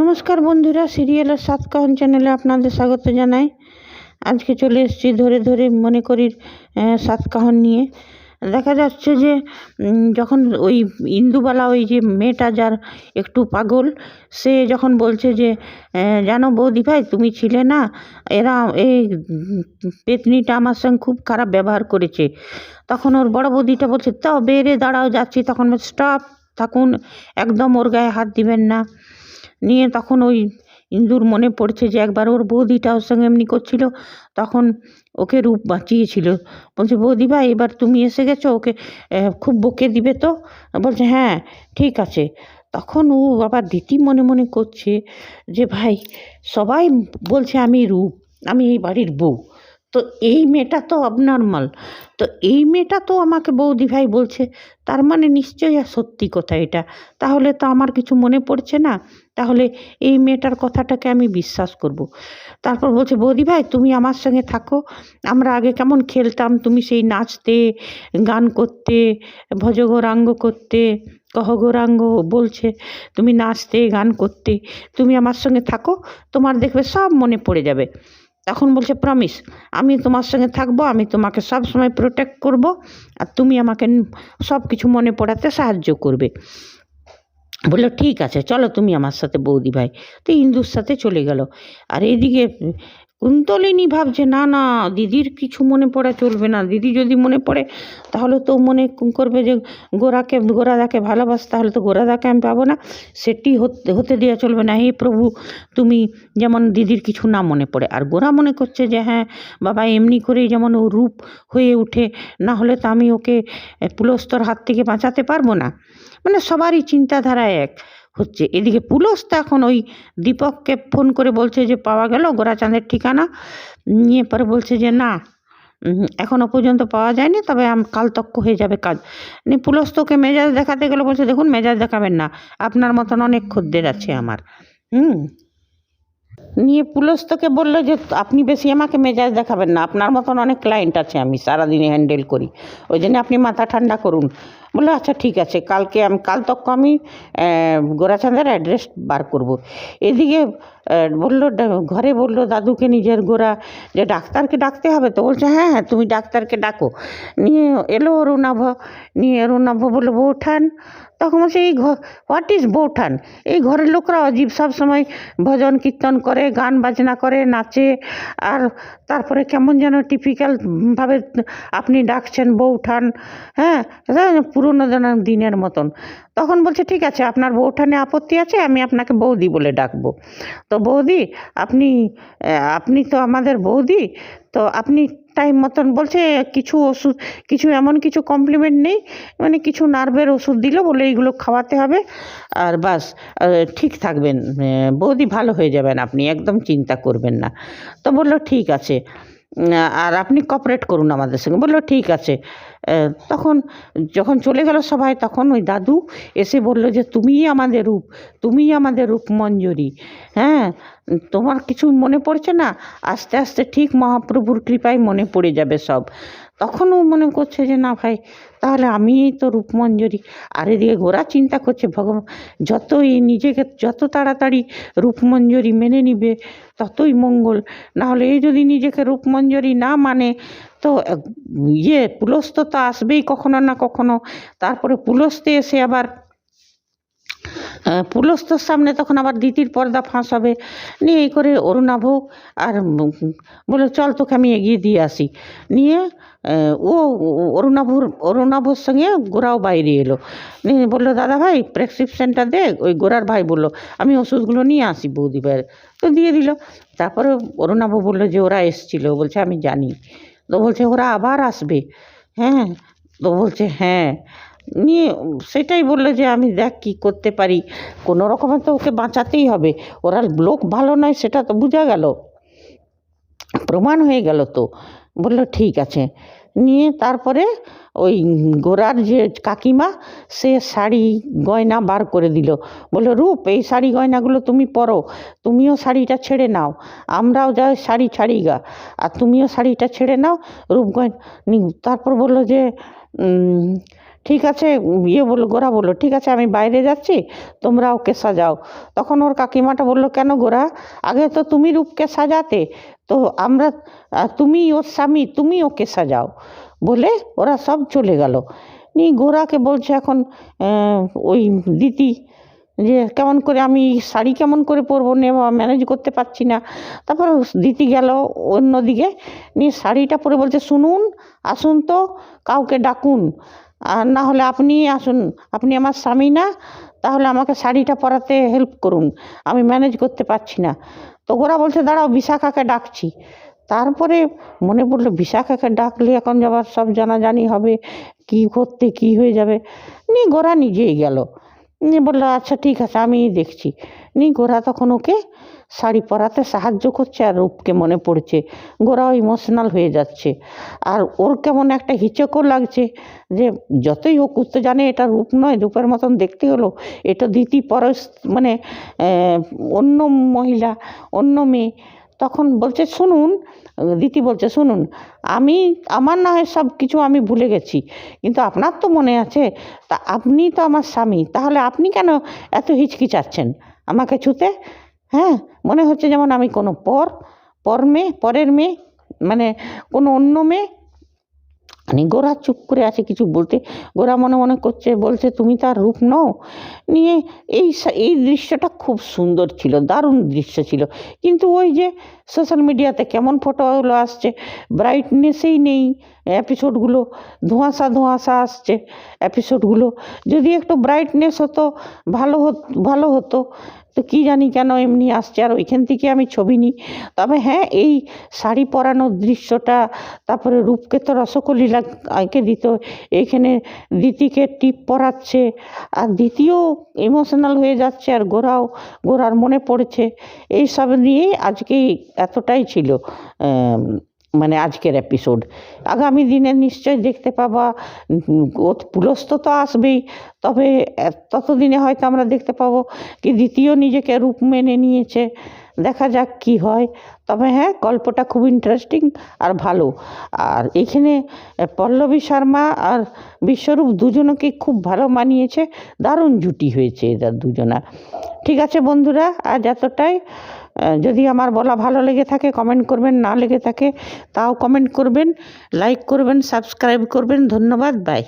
নমস্কার বন্ধুরা সিরিয়ালের সাতকাহন চ্যানেলে আপনাদের স্বাগত জানাই। আজকে চলে এসেছি ধরে ধরে মনে করি সাতকাহন নিয়ে। দেখা যাচ্ছে যে যখন ওই ইন্দুবালা, ওই যে মেয়েটা যার একটু পাগল, সে যখন বলছে যে জানো বৌদি ভাই, তুমি ছিলে না, এরা এই পেতনিটা আমার সঙ্গে খুব খারাপ ব্যবহার করেছে। তখন ওর বড় বৌদিটা বলছে, তাও বেরে দাঁড়াও, যাচ্ছি। তখন স্টপ, থাকুন, একদম ওর গায়ে হাত দিবেন না। নিয়ে তখন ওই ইন্দুর মনে পড়ছে যে একবার ওর বৌদিটা ওর সঙ্গে এমনি করছিল, তখন ওকে রূপ বাঁচিয়েছিল। বলছে, বৌদি ভাই, এবার তুমি এসে গেছো, ওকে খুব বকে দিবে তো? বলছে হ্যাঁ ঠিক আছে। তখন ও আবার দিতি মনে মনে করছে যে, ভাই, সবাই বলছে আমি রূপ, আমি এই বাড়ির বউ। তো এই মেয়েটা তো অবনর্মাল তো এই মেয়েটা তো আমাকে বৌদি ভাই বলছে, তার মানে নিশ্চয়ই সত্যি কথা এটা। তাহলে তো আমার কিছু মনে পড়ছে না। তাহলে এই মেয়েটার কথাটাকে আমি বিশ্বাস করব। তারপর বলছে, বৌদি ভাই, তুমি আমার সঙ্গে থাকো। আমরা আগে কেমন খেলতাম, তুমি সেই নাচতে, গান করতে, ভজগৌরাঙ্গ করতে, কহগৌরাঙ্গ বলছে, তুমি নাচতে, গান করতে, তুমি আমার সঙ্গে থাকো, তোমার দেখবে সব মনে পড়ে যাবে। তখন বলছে প্রমিস আমি তোমার সঙ্গে থাকব, আমি তোমাকে সব সময় প্রোটেক্ট করব আর তুমি আমাকে সব কিছু মনে পড়াতে সাহায্য করবে। বলল, ঠিক আছে, চলো তুমি আমার সাথে বৌদি ভাই। তো ইন্দুর সাথে চলে গেল। আর এইদিকে কুন্তলিনী ভাবছে, না না, দিদির কিছু মনে পড়া, চলবে না। দিদি যদি মনে পড়ে, তাহলে তো মনে করবে যে, গোরাকে, গোরাদাকে ভালোবাস, তাহলে তো গোরাদাকে আমি পাবো না। সেটি হতে হতে দেওয়া চলবে না। হে প্রভু, তুমি যেমন দিদির কিছু না মনে পড়ে। আর গোরা মনে করছে যে হ্যাঁ বাবা, এমনি করেই যেমন ও রূপ হয়ে উঠে, না হলে তো আমি ওকে পুলস্তর হাত থেকে বাঁচাতে পারব না। মানে সবারই চিন্তাধারা এক। হচ্ছে। এদিকে পুলিশ তো এখন ওই দীপককে ফোন করে বলছে যে পাওয়া গেল গোরাচাঁদের ঠিকানা। নিয়ে পরে বলছে যে না উম, এখনও পর্যন্ত পাওয়া যায়নি তবে আম- কাল তক্ক হয়ে যাবে কাজ। নি পুলিশ তোকে মেজাজ দেখাতে গেলে বলছে দেখুন মেজাজ দেখাবেন না আপনার মতন অনেক খদ্দের আছে আমার। হুম। নিয়ে পুলিশ তোকে বলল যে আপনি বেশি আমাকে মেজাজ দেখাবেন না আপনার মতন অনেক ক্লায়েন্ট আছে আমি সারাদিনে হ্যান্ডেল করি। ওই জন্য আপনি মাথা ঠান্ডা করুন। বলল আচ্ছা ঠিক আছে, কালকে আমি, কাল তক আমি গোরাচাঁদের অ্যাড্রেস বার করব। এদিকে বলল ঘরে বলল, দাদুকে নিজের গোরা, যে ডাক্তারকে ডাকতে হবে তো? বলছে হ্যাঁ হ্যাঁ তুমি ডাক্তারকে ডাকো। নিয়ে এলো অরুণাভ, নিয়ে অরুণাভ বলল, বৌঠান। তখন বলছে, এই ঘর হোয়াট ইজ বৌঠান? এই ঘরের লোকরা অজীব, সব সময় ভজন কীর্তন করে, গান বাজনা করে, নাচে, আর তারপরে কেমন যেন টিপিক্যাল ভাবে আপনি ডাকছেন বৌঠান হ্যাঁ? পুরোনো দিনের মতন। তখন বলছে, ঠিক আছে, আপনার বৌঠানে আপত্তি আছে, আমি আপনাকে বৌদি বলে ডাকবো। তো বৌদি, আপনি আপনি তো আমাদের বৌদি, তো আপনি টাইম মতন বলছে, কিছু ওষুধ, কিছু এমন কিছু কমপ্লিমেন্ট নেই মানে কিছু নার্ভের ওষুধ দিল বলে এইগুলো খাওয়াতে হবে, আর বাস ঠিক থাকবেন বৌদি ভালো হয়ে যাবেন আপনি, একদম চিন্তা করবেন না। তো বলল, ঠিক আছে। আর আপনি কপারেট করুন আমাদের সঙ্গে। বলল, ঠিক আছে। তখন যখন চলে গেল সবাই, তখন ওই দাদু এসে বলল যে, তুমিই আমাদের রূপ, তুমিই আমাদের রূপ মঞ্জুরি হ্যাঁ তোমার কিছু মনে পড়ছে না? আস্তে আস্তে ঠিক মহাপ্রভুর কৃপায় মনে পড়ে যাবে সব। তখন ও মনে করছে যে, না ভাই, তাহলে আমিই তো রূপমঞ্জরি। আর এদিকে গোরা চিন্তা করছে, ভগবান, যতই নিজেকে, যত তাড়াতাড়ি রূপমঞ্জরি মেনে নিবে, ততই মঙ্গল। নাহলে এই যদি নিজেকে রূপমঞ্জরি না মানে তো ইয়ে পুলস্ত তো আসবেই কখনো না কখনো। তারপরে পুলস্তে এসে আবার পুলস্তর সামনে তখন আবার দিতির পর্দা ফাঁস হবে। নিয়ে এই করে অরুণাভ আর বলে, চল তোকে আমি এগিয়ে দিয়ে আসি। নিয়ে ও অরুণাভুর অরুণাভর সঙ্গে গোরাও বাইরে এলো। নিয়ে বলল, দাদা ভাই, প্রেসক্রিপশনটা দে ওই গোরার ভাই বলল, আমি ওষুধগুলো নিয়ে আসি বৌদি ভাইয়ের। তো দিয়ে দিল। তারপরে অরুণাভ বলল যে, ওরা এসছিল। বলছে, আমি জানি। তো বলছে, ওরা আবার আসবে? হ্যাঁ। তো বলছে হ্যাঁ। নিয়ে সেটাই বলল যে, আমি দেখ কী করতে পারি। কোনো রকমে তো ওকে বাঁচাতেই হবে। ওরা লোক ভালো নয়, সেটা তো বোঝা গেল। প্রমাণ হয়ে গেল তো। বলল, ঠিক আছে। নিয়ে তারপরে ওই গোরার যে কাকিমা, সে শাড়ি, গয়না বার করে দিল। বলল, রূপ, এই শাড়ি গয়নাগুলো তুমি পরো। তুমিও শাড়িটা ছেড়ে নাও। আমরাও যা শাড়ি ছাড়ি গা। আর তুমিও শাড়িটা ছেড়ে নাও, রূপ গয়না তারপর বলল যে ঠিক আছে ইয়ে বলল, গোরা বলল, ঠিক আছে, আমি বাইরে যাচ্ছি, তোমরা ওকে সাজাও। তখন ওর কাকিমাটা বলল, কেন গোরা? আগে তো তুমি রূপকে সাজাতে, তো আমরা তুমি ওর স্বামী, তুমি ওকে সাজাও। বলে ওরা সব চলে গেল। নিয়ে গোরাকে বলছে এখন ওই দিতি, যে কেমন করে আমি শাড়ি কেমন করে পরবো নে ম্যানেজ করতে পারছি না। তারপর দিতি গেল অন্যদিকে, নিয়ে শাড়িটা পরে বলছে, শুনুন, আসুন তো, কাউকে ডাকুন। আর না হলে আপনি আসুন, আপনি আমার স্বামী না, তাহলে আমাকে শাড়িটা পরাতে হেল্প করুন। আমি ম্যানেজ করতে পারছি না। তো গোরা বলছে, দাঁড়াও, বিশাখাকে ডাকছি। তারপরে মনে পড়ল, বিশাখাকে ডাকলে এখন আবার সব জানাজানি হবে, কি করতে, কি হয়ে যাবে? নিয়ে গোরা নিজেই গেল। নিয়ে বলল আচ্ছা ঠিক আছে আমি দেখছি। নি গোরা তখন ওকে শাড়ি পরাতে সাহায্য করছে আর রূপকে মনে পড়ছে। গোরাও ইমোশনাল হয়ে যাচ্ছে। আর ওর কেমন একটা হিচকও লাগছে যে, যতই হোক তো জানে এটা রূপ নয়, রূপের মতন দেখতে হলো। এটা দিতি পরশ মানে অন্য মহিলা, অন্য মেয়ে তখন বলছে, শুনুন দিতি বলছে, শুনুন, আমি, আমার না হয় সব কিছু আমি ভুলে গেছি, কিন্তু আপনার তো মনে আছে, তা আপনি তো আমার স্বামী, তাহলে আপনি কেন এত হিচকিচাচ্ছেন আমাকে ছুতে? হ্যাঁ মনে হচ্ছে যেমন আমি কোনো পর পর মেয়ে, পরের মেয়ে মানে কোনো অন্য মেয়ে মানে গোরা চুপ করে আছে কিছু বলতে। গোরা মনে মনে করছে, বলছে, তুমি তার রূপ নও। নিয়ে এই এই দৃশ্যটা খুব সুন্দর ছিল, দারুণ দৃশ্য ছিল। কিন্তু ওই যে সোশ্যাল মিডিয়াতে কেমন ফটোগুলো আসছে ব্রাইটনেসেই নেই। এপিসোডগুলো ধোঁয়াশা ধোঁয়াশা আসছে। এপিসোডগুলো যদি একটু ব্রাইটনেস হতো, ভালো হতো ভালো হতো। তো কী জানি কেন এমনি আসছে আর ওইখান থেকে আমি ছবি নিই। তবে হ্যাঁ এই শাড়ি পরানোর দৃশ্যটা, তারপরে রূপকে তো রসকলি এঁকে দিত এইখানে দিতিকে টিপ পরাচ্ছে, আর দ্বিতীয় ইমোশনাল হয়ে যাচ্ছে আর গোরাও, গোরার মনে পড়েছে। এই সব নিয়েই আজকে এতটাই ছিল মানে আজকের এপিসোড আগামী দিনে নিশ্চয় দেখতে পাবা পুলস্ত তো আসবেই, তবে ততদিনে হয়তো আমরা দেখতে পাবো কি দ্বিতীয় নিজেকে রূপ মেনে নিয়েছে। দেখা যাক কি হয়। তবে হ্যাঁ গল্পটা খুব ইন্টারেস্টিং আর ভালো। আর এখানে পল্লবী শর্মা আর বিশ্বরূপ দুজনকে খুব ভালো মানিয়েছে। দারুণ জুটি হয়েছে এদের দুজনার। ঠিক আছে বন্ধুরা, আজ এতটাই। যদি আমার বলা ভালো লেগে থাকে কমেন্ট করবেন, না লেগে থাকে, তাও কমেন্ট করবেন লাইক করবেন সাবস্ক্রাইব করবেন। ধন্যবাদ বাই